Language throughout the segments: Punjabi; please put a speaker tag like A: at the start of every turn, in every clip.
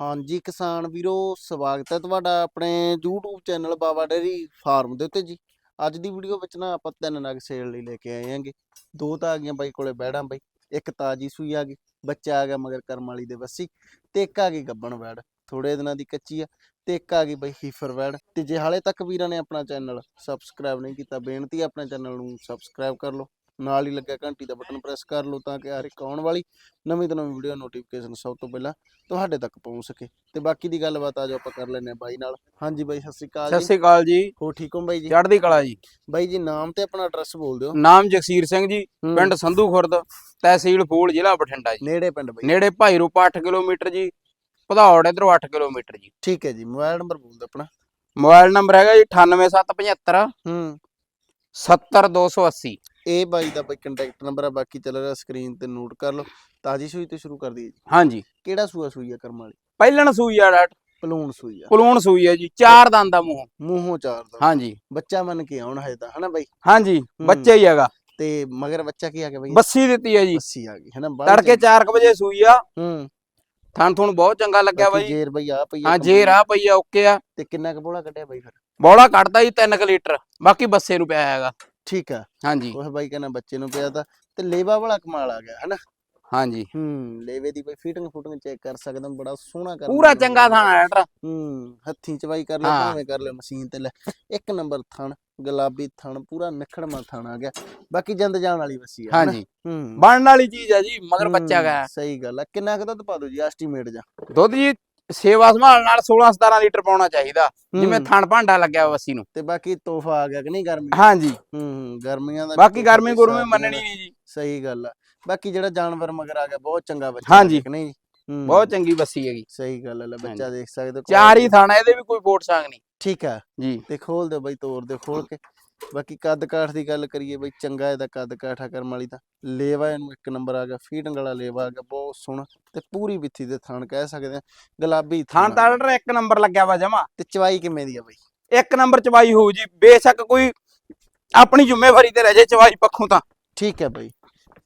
A: ਹਾਂਜੀ, ਕਿਸਾਨ ਵੀਰੋ, ਸਵਾਗਤ ਹੈ ਤੁਹਾਡਾ ਆਪਣੇ YouTube channel Baba dairy farm ਦੇ ਉੱਤੇ ਜੀ। ਅੱਜ ਦੀ ਵੀਡੀਓ ਵਿੱਚ ਨਾ ਆਪਾਂ ਤਿੰਨ ਨਗ ਸੇਲ ਲਈ ਲੈ ਕੇ ਆਏ ਹਾਂਗੇ। ਦੋ ਤਾਂ ਆ ਗਈਆਂ ਬਾਈ ਕੋਲੇ ਬੈੜਾਂ ਬਾਈ, ਇੱਕ ਤਾਜੀ ਸੂਈ ਆ ਗਈ, ਬੱਚਾ ਆ ਗਿਆ ਮਗਰ ਕਰਮ ਵਾਲੀ ਦੇ ਵੱਸੀ, ਤੇ ਇੱਕ ਆ ਗਈ ਗੱਬਣ ਬੈੜ ਥੋੜੇ ਦਿਨਾਂ ਦੀ ਕੱਚੀ ਆ, ਤੇ ਇੱਕ ਆ ਗਈ ਬਈ ਹੀਫਰ ਵੈੜ ਤੇ ਜੇ ਹਾਲੇ ਤੱਕ ਵੀਰਾਂ ਨੇ ਆਪਣਾ ਚੈਨਲ ਸਬਸਕ੍ਰਾਈਬ ਨਹੀਂ ਕੀਤਾ, ਬੇਨਤੀ ਹੈ ਆਪਣੇ ਚੈਨਲ ਨੂੰ ਸਬਸਕ੍ਰਾਈਬ ਕਰ ਲਓ। ਨਾਲ ਹੀ ਲੱਗਿਆ ਘੰਟੀ ਦਾ ਬਟਨ ਪ੍ਰੈਸ ਕਰ ਲਓ ਤਾਂ ਕਿ ਹਰ ਇੱਕ ਆਉਣ ਵਾਲੀ ਨਵੀਂ ਤੋਂ ਨਵੀਂ ਵੀਡੀਓ ਨੋਟੀਫਿਕੇਸ਼ਨ ਸਭ ਤੋਂ ਪਹਿਲਾਂ ਤੁਹਾਡੇ ਤੱਕ ਪਹੁੰਚ ਸਕੇ। ਤੇ ਬਾਕੀ ਦੀ ਗੱਲਬਾਤ ਆ ਜੋ ਆਪਾਂ ਕਰ ਲੈਨੇ ਆ ਬਾਈ ਨਾਲ। ਹਾਂਜੀ ਬਾਈ ਸਤਿ ਸ਼੍ਰੀ ਅਕਾਲ
B: ਸਤਿ
A: ਜੀ
B: ਸ੍ਰੀ ਅਕਾਲ ਜੀ।
A: ਹੋ ਠੀਕ ਹੋ ਬਾਈ ਜੀ?
B: ਚੜ੍ਹਦੀ ਕਲਾ ਜੀ।
A: ਬਾਈ ਜੀ ਨਾਮ ਤੇ ਆਪਣਾ ਐਡਰੈਸ ਬੋਲ ਦਿਓ।
B: ਨਾਮ ਜਗਸੀਰ ਸਿੰਘ ਜੀ ਪਿੰਡ ਸੰਧੂ ਖੁਰਦ ਤਹਿਸੀਲ ਫੂਲ ਜ਼ਿਲ੍ਹਾ ਬਠਿੰਡਾ ਜੀ।
A: ਨੇੜੇ ਪਿੰਡ ਬਾਈ।
B: ਨੇੜੇ ਭਾਈ ਰੂਪਾ 8 ਕਿਲੋਮੀਟਰ ਜੀ ਭਦੌੜ ਇਧਰੋਂ 8 ਕਿਲੋਮੀਟਰ ਜੀ।
A: ਠੀਕ ਹੈ ਜੀ ਮੋਬਾਈਲ ਨੰਬਰ ਬੋਲ ਦਿਓ ਆਪਣਾ।
B: ਮੋਬਾਈਲ ਨੰਬਰ ਹੈਗਾ ਜੀ 98775
A: ਹੂੰ।
B: 70280
A: ਇਹ ਬਾਈ ਦਾ ਬਾਈ ਕੰਟੈਕਟ ਨੰਬਰ ਆ ਬਾਕੀ ਚੱਲ ਰਿਹਾ ਸਕਰੀਨ ਤੇ ਨੋਟ ਕਰ ਲਓ। ਤਾਜੀ ਸੂਈ ਤੋਂ ਸ਼ੁਰੂ ਕਰ ਦਈਏ ਜੀ।
B: ਹਾਂਜੀ।
A: ਕਿਹੜਾ ਸੂਆ ਸੂਈ ਆ ਕਰਮ ਵਾਲੀ?
B: ਪਹਿਲਣ ਸੂਈ ਆ ਡਾਟ
A: ਪਲੂਣ ਸੂਈ ਆ।
B: ਪਲੂਣ ਸੂਈ ਆ ਜੀ ਚਾਰ ਦੰਦ ਦਾ ਮੂੰਹ।
A: ਮੂੰਹੋਂ ਚਾਰ ਦਾ
B: ਹਾਂਜੀ।
A: ਬੱਚਾ ਮੰਨ ਕੇ ਆਉਣ ਹਜੇ ਤਾਂ ਹਨਾ ਬਾਈ?
B: ਹਾਂਜੀ ਬੱਚੇ ਹੀ ਹੈਗਾ।
A: ਤੇ ਮਗਰ ਬੱਚਾ ਕੀ ਆ ਗਿਆ ਬਾਈ?
B: ਬੱਸੀ ਦਿੱਤੀ ਹੈ ਜੀ।
A: ਬੱਸੀ ਆ ਗਈ ਹਨਾ
B: ਤੜਕੇ 4 ਵਜੇ ਸੂਈ ਆ।
A: ਹੂੰ।
B: ਥਣ ਥੁਣ ਬਹੁਤ ਚੰਗਾ ਲੱਗਿਆ ਬਾਈ।
A: ਜੇਰ ਬਈ ਆ ਪਈ ਆ
B: ਹਾਂ
A: ਕੰਪਨੀ
B: ਜੇ ਰਾਹ ਪਈ ਆ ਓਕੇ ਆ।
A: ਤੇ ਕਿੰਨਾ ਕੁ ਬੋਲਾ ਕੱਢਿਆ ਬਾਈ ਫਿਰ?
B: ਬੌਲਾ ਕੱਢਦਾ ਜੀ 3 ਲੀਟਰ ਬਾਕੀ ਬੱਸੇ ਨੂੰ ਪਿਆ ਹੈਗਾ।
A: ਠੀਕ ਆ।
B: ਹਾਂਜੀ।
A: ਉਹ ਬਾਈ ਕਹਿੰਦਾ ਬੱਚੇ ਨੂੰ ਪਿਆ ਤਾਂ ਤੇ ਲੇਵਾ ਵਾਲਾ ਕਮਾਲ ਆ ਗਿਆ ਹਨਾ?
B: ਹਾਂਜੀ।
A: ਹੂੰ ਲੇਵੇ ਦੀ ਬਈ ਫਿਟਿੰਗ ਫੁਟਿੰਗ ਚੈੱਕ ਕਰ ਸਕਦਾ ਬੜਾ ਸੋਹਣਾ ਕਰ
B: ਪੂਰਾ ਚੰਗਾ ਥਾਣਾ ਡਾਕਟਰ
A: ਹੂੰ ਹੱਥੀਂ ਚਵਾਈ ਕਰ ਲੈ। ਭਾਵੇਂ ਕਰ ਲੈ ਮਸ਼ੀਨ ਤੇ ਲੈ। ਇੱਕ ਨੰਬਰ ਥਣ ਗੁਲਾਬੀ ਥਣ ਪੂਰਾ ਨਿਖੜਮਾ ਥਣ ਆ ਗਿਆ। ਬਾਕੀ ਜਿੰਦ ਜਾਣ ਵਾਲੀ ਵਸੀ ਆ?
B: ਹਾਂਜੀ।
A: ਹੂੰ।
B: ਬਣਨ ਵਾਲੀ ਚੀਜ਼ ਆ ਜੀ ਮਗਰ ਬੱਚਾ ਗਿਆ।
A: ਸਹੀ ਗੱਲ ਆ। ਕਿੰਨਾ ਕੁ ਦੁੱਧ ਪਾ ਦੋ ਜੀ ਐਸਟੀਮੇਟ ਜਾਂ?
B: ਦੁੱਧ ਜੀ ਸੇਵਾ ਸੰਭਾਲ ਨਾਲ 16 17 ਲੀਟਰ ਪਾਉਣਾ ਚਾਹੀਦਾ। ਜਿਵੇਂ
A: ਹੂੰ,
B: ਥਣ ਭਾਂਡਾ ਲੱਗਿਆ ਵਸੀ ਨੂੰ।
A: ਤੇ ਬਾਕੀ ਤੋਹਫਾ ਆ ਗਿਆ ਕਿ ਨਹੀਂ ਗਰਮੀ?
B: ਹਾਂਜੀ।
A: ਹੂੰ ਹੂੰ ਗਰਮੀਆਂ ਦਾ
B: ਬਾਕੀ ਗਰਮੀ ਗੁਰਮੀ ਮੰਨਣੀ। ਨਹੀਂ ਜੀ।
A: ਸਹੀ ਗੱਲ ਆ। ਬਾਕੀ ਜਿਹੜਾ ਜਾਨਵਰ ਮਗਰ ਆ ਗਿਆ ਬਹੁਤ ਚੰਗਾ ਬੱਚਾ
B: ਹਾਂਜੀ।
A: ਕਿ ਨਹੀਂ? ਹੂੰ,
B: ਬਹੁਤ ਚੰਗੀ ਵਸੀ ਹੈਗੀ।
A: ਸਹੀ ਗੱਲ ਆ ਲੈ ਬੱਚਾ। ਦੇਖ ਸਕਦੇ ਹੋ।
B: ਚਾਰ ਹੀ ਥਾਣਾ ਇਹਦੇ ਵੀ ਕੋਈ ਵੋਟ ਸੰਗ ਨਹੀਂ।
A: ਠੀਕ ਆ।
B: ਜੀ।
A: ਤੇ ਖੋਲ ਦਿਓ ਬਈ ਤੋੜ ਦਿਓ ਖੋਲ ਕੇ। ਬਾਕੀ ਕੱਦ ਕਾਠ ਦੀ ਗੱਲ ਕਰੀਏ ਬਈ ਚੰਗਾ ਇਹਦਾ ਕੱਦ ਕਾਠ ਆ ਕਰਮ ਵਾਲੀ ਦਾ ਲੇਵਾ ਇਹਨੂੰ ਇੱਕ ਨੰਬਰ ਆ ਗਿਆ ਫੀਟਿੰਗ ਵਾਲਾ ਲੇਵਾ ਆ ਗਿਆ ਬਹੁਤ ਸੋਹਣਾ ਤੇ ਪੂਰੀ ਵਿੱਥੀ ਦੇ ਥਣ ਕਹਿ ਸਕਦੇ ਆ ਗੁਲਾਬੀ
B: ਥਣ ਤਾਂ। ਡਾਕਟਰ ਇੱਕ ਨੰਬਰ ਲੱਗਿਆ ਵਾ ਜਮਾ।
A: ਤੇ ਚਵਾਈ ਕਿਵੇਂ ਦੀ ਆ ਬਈ?
B: ਇੱਕ ਨੰਬਰ ਚਵਾਈ ਹੋਊ ਜੀ ਬੇਸ਼ੱਕ ਕੋਈ ਆਪਣੀ ਜ਼ਿੰਮੇਵਾਰੀ ਤੇ ਰਹਿ ਜੇ ਚਵਾਈ ਪੱਖੋਂ ਤਾਂ।
A: ਠੀਕ ਹੈ ਬਈ।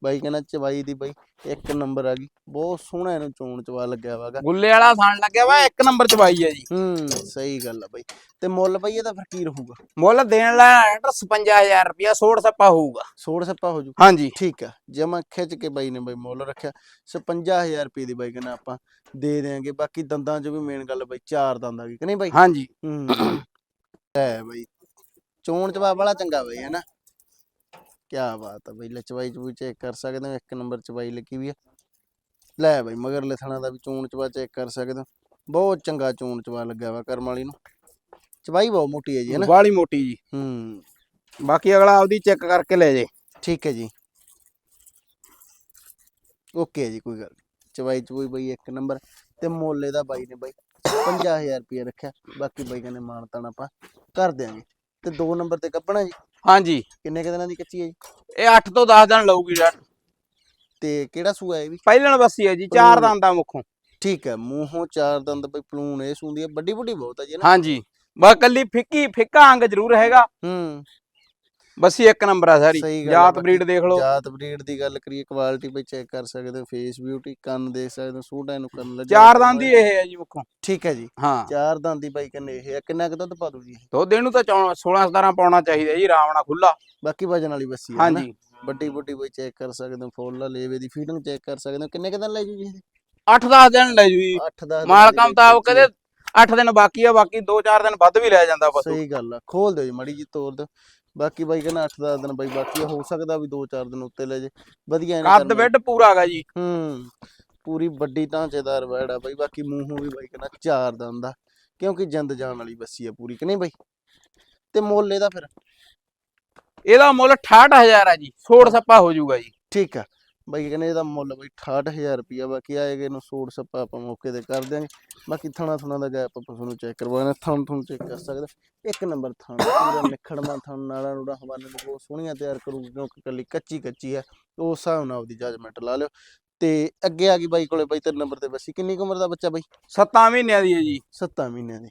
A: ਬਾਈ ਕਹਿੰਦਾ ਚਵਾਈ ਦੀ ਬਈ ਇੱਕ ਨੰਬਰ ਆ ਗਈ। ਬਹੁਤ ਸੋਹਣਾ ਇਹਨੂੰ ਚੋਣ ਚਵਾ ਲੱਗਿਆ ਵਾਗਾ
B: ਗੁੱਲੇ ਵਾਲਾ ਥਣ ਲੱਗਿਆ ਵਾ ਇੱਕ ਨੰਬਰ ਚਵਾਈ ਹੈ ਜੀ।
A: ਹੂੰ ਸਹੀ ਗੱਲ ਆ ਬਈ। ਤੇ ਮੁੱਲ ਬਈ ਇਹਦਾ ਫਿਰ ਕੀ ਰਹੂਗਾ?
B: ਮੁੱਲ ਦੇਣ ਲੈ ਡਾਕਟਰ 55000 ਰੁਪਿਆ ਸੋੜ ਸੱਪਾ ਹੋਊਗਾ।
A: ਸੋੜ ਸੱਪਾ ਹੋ ਜੂ।
B: ਹਾਂਜੀ।
A: ਠੀਕ ਆ ਜਮਾ ਖਿੱਚ ਕੇ ਬਾਈ ਨੇ ਬਾਈ ਮੁੱਲ ਰੱਖਿਆ। 55000 ਰੁਪਏ ਦੀ ਬਾਈ ਕਹਿੰਦਾ ਆਪਾਂ ਦੇ ਦੇਾਂਗੇ ਬਾਕੀ ਦੰਦਾਂ 'ਚ ਵੀ ਮੇਨ ਗੱਲ ਬਾਈ ਚਾਰ ਦੰਦ ਗਈ ਕਿ ਨਹੀਂ ਬਾਈ?
B: ਹਾਂਜੀ।
A: ਹੂੰ। ਹੈ ਬਾਈ ਚੋਣ ਚਵਾ ਵਾਲਾ ਚੰਗਾ ਬਾਈ ਹੈ ਨਾ? ਕੀ ਬਾਤ ਆ ਬਾਈ ਲੈ ਚਵਾਈ ਚੂਈ ਚੈੱਕ ਕਰ ਸਕਦੇ ਹੋ ਇੱਕ ਨੰਬਰ ਚਵਾਈ ਲੱਗੀ ਵੀ ਆ। ਲੈ ਬਾਈ ਮਗਰਲੇ ਥਣਾ ਦਾ ਵੀ ਚੋਣ ਚਵਾ ਚੈੱਕ ਕਰ ਸਕਦੇ ਹੋ। ਬਹੁਤ ਚੰਗਾ ਚੋਣ ਚਵਾ ਲੱਗਿਆ ਵਾ ਕਰਮ ਵਾਲੀ ਨੂੰ। ਚਵਾਈ ਬਹੁਤ ਮੋਟੀ ਹੈ ਜੀ ਹੈ ਨਾ
B: ਬਾਲੀ ਮੋਟੀ ਜੀ।
A: ਹੂੰ।
B: ਬਾਕੀ ਅਗਲਾ ਆਪਦੀ ਚੈੱਕ ਕਰਕੇ ਲੈ ਜੇ।
A: ਠੀਕ ਹੈ ਜੀ। ਓਕੇ ਜੀ ਕੋਈ ਗੱਲ ਨੀ। ਚਵਾਈ ਚਵੂਈ ਬਈ ਇੱਕ ਨੰਬਰ। ਤੇ ਮੋਲੇ ਦਾ ਬਾਈ ਨੇ ਬਾਈ 50000 ਰੁਪਏ ਰੱਖਿਆ। ਬਾਕੀ ਬਾਈ ਕਹਿੰਦੇ ਮਾਨ ਤਾਨ ਆਪਾਂ ਕਰ ਦਿਆਂਗੇ। ਤੇ ਦੋ ਨੰਬਰ ਤੇ ਕੱਪਣਾ ਜੀ?
B: ਹਾਂਜੀ।
A: ਕਿੰਨੇ ਕੁ ਦਿਨਾਂ ਦੀ ਕੱਚੀ ਹੈ ਜੀ?
B: ਇਹ 8 ਤੋਂ 10 ਦਿਨ ਲਊਗੀ ਡਾਕਟਰ
A: ਤੇ ਕਿਹੜਾ ਸੂਆ ਹੈ ਇਹ ਵੀ?
B: ਪਹਿਲਣ ਬੱਸੀ ਹੈ ਜੀ ਚਾਰ। ਦੰਦਾਂ ਮੁੱਖੋਂ।
A: ਠੀਕ ਹੈ ਮੂੰਹੋਂ ਚਾਰ ਦੰਦ ਬਈ ਪਲੂਣ ਇਹ ਸੁੰਦੀ ਹੈ ਵੱਡੀ ਵੱਡੀ ਬਹੁਤ ਹੈ ਜੀ ਨਾ?
B: ਹਾਂਜੀ। ਬਸ ਕੱਲੀ ਫਿੱਕੀ ਫਿੱਕਾ ਅੰਗ ਜ਼ਰੂਰ ਹੈਗਾ।
A: ਹੂੰ।
B: ਬੱਸੀ ਇੱਕ ਨੰਬਰ ਆ ਸਾਰੀ।
A: ਸਹੀ ਗੱਲ ਆ
B: ਜਾਤ
A: ਬਾਕੀ
B: ਬਰੀਡ ਦੇਖ ਲਓ।
A: ਜਾਤ ਬਰੀਡ ਦੀ ਗੱਲ ਕਰੀਏ ਕੁਆਲਿਟੀ ਬਈ ਚੈੱਕ ਕਰ ਸਕਦੇ ਹੋ ਫੇਸ ਬਿਊਟੀ ਕੰਨ ਦੇਖ ਸਕਦੇ ਹੋ ਸੂਟਾਂ ਨੂੰ ਕੰਨ ਲੱਗੇ
B: ਚਾਰ ਦੰਦ ਹੀ ਇਹ ਹੈ ਜੀ ਮੁੱਖੋਂ।
A: ਠੀਕ ਹੈ ਜੀ।
B: ਹਾਂ।
A: ਚਾਰ ਦੰਦ ਦੀ ਬਾਈ ਕਹਿੰਦੇ ਇਹ ਆ ਕਿੰਨਾ ਕੁ ਦੁੱਧ ਪਾ ਦੂ ਜੀ? ਇਹ?
B: ਦੁੱਧ ਇਹਨੂੰ ਤਾਂ 16 17 ਪਾਉਣਾ ਚਾਹੀਦਾ ਜੀ ਆਰਾਮ ਨਾਲ ਖੁੱਲਾ
A: ਬਾਕੀ ਵਜਨ ਵਾਲੀ ਬੱਸੀ ਹੈ ਨਾ?
B: ਹਾਂਜੀ।
A: ਵੱਡੀ ਵੱਡੀ ਬਈ ਚੈੱਕ ਕਰ ਸਕਦੇ ਹੋ ਫੁੱਲ ਲੇਵੇ ਦੀ ਫੀਡਿੰਗ ਚੈੱਕ ਕਰ ਸਕਦੇ ਹੋ। ਕਿੰਨੇ ਕੁ ਦਿਨ ਲੈ ਜੂ ਜੀ
B: 8-10 ਦਿਨ ਲੈ ਜੂ ਜੀ।
A: 8 10
B: ਮਾਲਕਾਂ ਮੁਤਾਬਕ ਕਹਿੰਦੇ 8 ਦਿਨ ਬਾਕੀ ਆ ਬਾਕੀ 2-4 ਦਿਨ ਵੱਧ ਵੀ ਲੈ ਜਾਂਦਾ ਪਸ਼ੂ
A: ਸਹੀ ਗੱਲ ਆ। ਖੋਲ ਦਿਓ ਜੀ ਮੜੀ ਜੀ ਤੋੜ ਦਿਓ। ਬਾਕੀ ਬਾਈ ਕਹਿੰਦਾ 8 10 ਦਿਨ ਬਾਈ ਬਾਕੀ ਹੋ ਸਕਦਾ ਵੀ 2-4 ਦਿਨ ਉੱਤੇ ਲੈ ਜੇ। ਵਧੀਆ ਇਹਨੇ
B: ਕੱਦ ਬੈੱਡ ਪੂਰਾ ਹੈਗਾ ਜੀ।
A: ਹੂੰ ਪੂਰੀ ਵੱਡੀ ਢਾਂਚੇਦਾਰ ਵੈੜ ਆ ਬਾਈ ਬਾਕੀ ਮੂੰਹੋਂ ਵੀ ਬਾਈ ਕਹਿੰਦਾ ਚਾਰ ਦੰਦ ਆ ਕਿਉਂਕਿ ਜਿੰਦ ਜਾਣ ਵਾਲੀ ਬੱਸੀ ਆ ਪੂਰੀ ਕਿ ਨਹੀਂ ਬਾਈ? ਤੇ ਮੁੱਲ ਇਹਦਾ ਫਿਰ?
B: ਇਹਦਾ ਮੁੱਲ 68000 ਆ ਜੀ ਛੋੜ ਸੱਪਾ ਹੋ ਜਾਊਗਾ ਜੀ।
A: ਠੀਕ ਆ। ਬਾਈ ਕਹਿੰਦੇ ਇਹਦਾ ਮੁੱਲ ਬਈ 68000 ਰੁਪਿਆ ਬਾਕੀ ਆਏਗੇ ਨੂੰ ਸੂਟ ਸੱਪਾ ਆਪਾਂ ਮੌਕੇ ਤੇ ਕਰ ਦਿਆਂਗੇ। ਬਾਕੀ ਥਣਾ ਥਣਾ ਦਾ ਗੈਪ ਆਪਾਂ ਤੁਹਾਨੂੰ ਚੈੱਕ ਕਰਵਾਉਣਾ ਥਣ ਤੁਹਾਨੂੰ ਚੈੱਕ ਕਰ ਸਕਦੇ ਹੋ। ਇੱਕ ਨੰਬਰ ਥਣ ਪੂਰਾ ਨਿਖੜਮਾ ਥਣ ਨਾਲਾ ਨੂੜਾ ਹਵਾਨੇ ਨੂੰ ਬਹੁਤ ਸੋਹਣੀਆਂ ਤਿਆਰ ਕਰੂਗੀ ਕਿਉਂਕਿ ਕੱਲੀ ਕੱਚੀ ਕੱਚੀ ਆ ਉਸ ਹਿਸਾਬ ਨਾਲ ਆਪਦੀ ਜਜਮੈਂਟ ਲਾ ਲਿਓ। ਤੇ ਅੱਗੇ ਆ ਗਈ ਬਾਈ ਕੋਲੇ ਬਾਈ ਤਿੰਨ ਨੰਬਰ ਤੇ ਬੱਸੀ ਕਿੰਨੀ ਉਮਰ ਦਾ ਬੱਚਾ ਬਾਈ?
B: 7 ਮਹੀਨਿਆਂ ਦੀ ਹੈ ਜੀ।
A: 7 ਮਹੀਨਿਆਂ ਦੀ।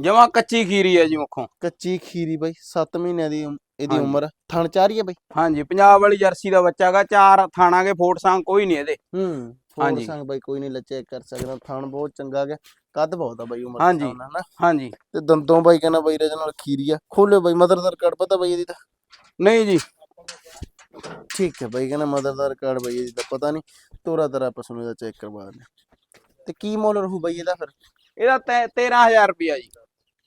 B: ਜਮਾ ਕੱਚੀ ਖੀਰੀ ਹੈ ਜੀ ਮੁੱਖੋਂ।
A: ਕੱਚੀ ਖੀਰੀ ਬਾਈ 7 ਮਹੀਨਿਆਂ ਦੀ ਇਹਦੀ
B: ਹਾਂਜੀ।
A: ਉਮਰ ਥਣ ਚਾਰੀ ਆ ਬਾਈ?
B: ਹਾਂਜੀ ਪੰਜਾਬ ਵਾਲੀ ਜਰਸੀ ਦਾ ਬੱਚਾ ਹੈਗਾ ਚਾਰ ਥਾਣਾਗੇ ਫੋਟ ਸੰਗ ਕੋਈ ਨਹੀਂ ਇਹਦੇ।
A: ਹੂੰ
B: ਹਾਂਜੀ।
A: ਸੰਗ ਬਾਈ ਕੋਈ ਨਹੀਂ ਲੱਚੇ ਕਰ ਸਕਦਾ ਥਣ ਬਹੁਤ ਚੰਗਾ ਗਿਆ ਕੱਦ ਬਹੁਤ ਆ ਬਾਈ ਉਮਰ ਦੇ
B: ਹਾਂਜੀ।
A: ਹਿਸਾਬ ਨਾਲ ਨਾ।
B: ਹਾਂਜੀ।
A: ਤੇ ਦੰਦੋਂ ਬਾਈ ਕਹਿੰਦਾ ਬਾਈ ਰਜ ਨਾਲ ਖੀਰੀ ਆ ਖੋਲਿਓ ਬਾਈ ਮਦਰਦਾਰ ਕਾਰਡ ਪਤਾ ਬਾਈ ਇਹਦੀ ਤਾਂ?
B: ਨਹੀਂ ਜੀ।
A: ਠੀਕ ਹੈ ਬਾਈ ਕਹਿੰਦਾ ਮਦਰਦਾਰ ਕਾਰਡ ਬਾਈ ਇਹਦੀ ਤਾਂ ਪਤਾ ਨਹੀਂ ਤੋਰਾ ਤਰਾ ਪਸੂ ਦਾ ਚੈੱਕ ਕਰਵਾ ਦੇ ਤੇ ਕੀ ਮੁੱਲ ਰਹੂ ਬਾਈ ਇਹਦਾ ਫਿਰ?
B: ਇਹਦਾ ਤੈ- 13000 ਰੁਪਿਆ ਜੀ।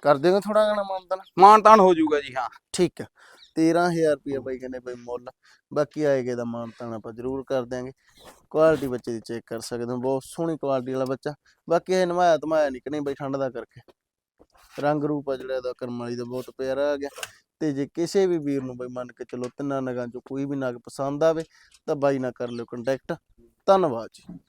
A: ਕਰ ਦੇਗਾ ਥੋੜਾ ਗਣਾ ਮਾਨਤਨ?
B: ਮਾਨਤਾਨ ਹੋ ਜਾਊਗਾ ਜੀ ਹਾਂ।
A: ਠੀਕ ਹੈ 13000 ਰੁਪਏ ਬਾਈ ਕਹਿੰਦੇ ਬਾਈ ਮੁੱਲ। ਬਾਕੀ ਆਏਗੇ ਦਾ ਮਾਨਤਾਨ ਆਪਾਂ ਜ਼ਰੂਰ ਕਰ ਦਿਆਂਗੇ। ਕੁਆਲਿਟੀ ਬੱਚੇ ਦੀ ਚੈੱਕ ਕਰ ਸਕਦੇ ਹੋ। ਬਹੁਤ ਸੋਹਣੀ ਕੁਆਲਿਟੀ ਵਾਲਾ ਬੱਚਾ। ਬਾਕੀ ਇਹ ਨਵਾਇਆ ਧਮਾਇਆ ਨਹੀਂ ਕਿ ਨਹੀਂ ਬਾਈ ਠੰਡ ਦਾ ਕਰਕੇ। ਰੰਗ ਰੂਪ ਆ ਜਿਹੜਾ ਇਹਦਾ ਕਰਮ ਵਾਲੀ ਦਾ ਬਹੁਤ ਪਿਆਰਾ ਆ ਗਿਆ। ਤੇ ਜੇ ਕਿਸੇ ਵੀ ਵੀਰ ਨੂੰ ਬਾਈ ਮੰਨ ਕੇ ਚਲੋ ਤਿੰਨਾਂ ਨਗਾਂ ਚੋਂ ਕੋਈ ਵੀ ਨਗ ਪਸੰਦ ਆਵੇ ਤਾਂ ਬਾਈ ਨਾਲ ਕਰ ਲਿਓ ਕੰਟੈਕਟ ਧੰਨਵਾਦ ਜੀ।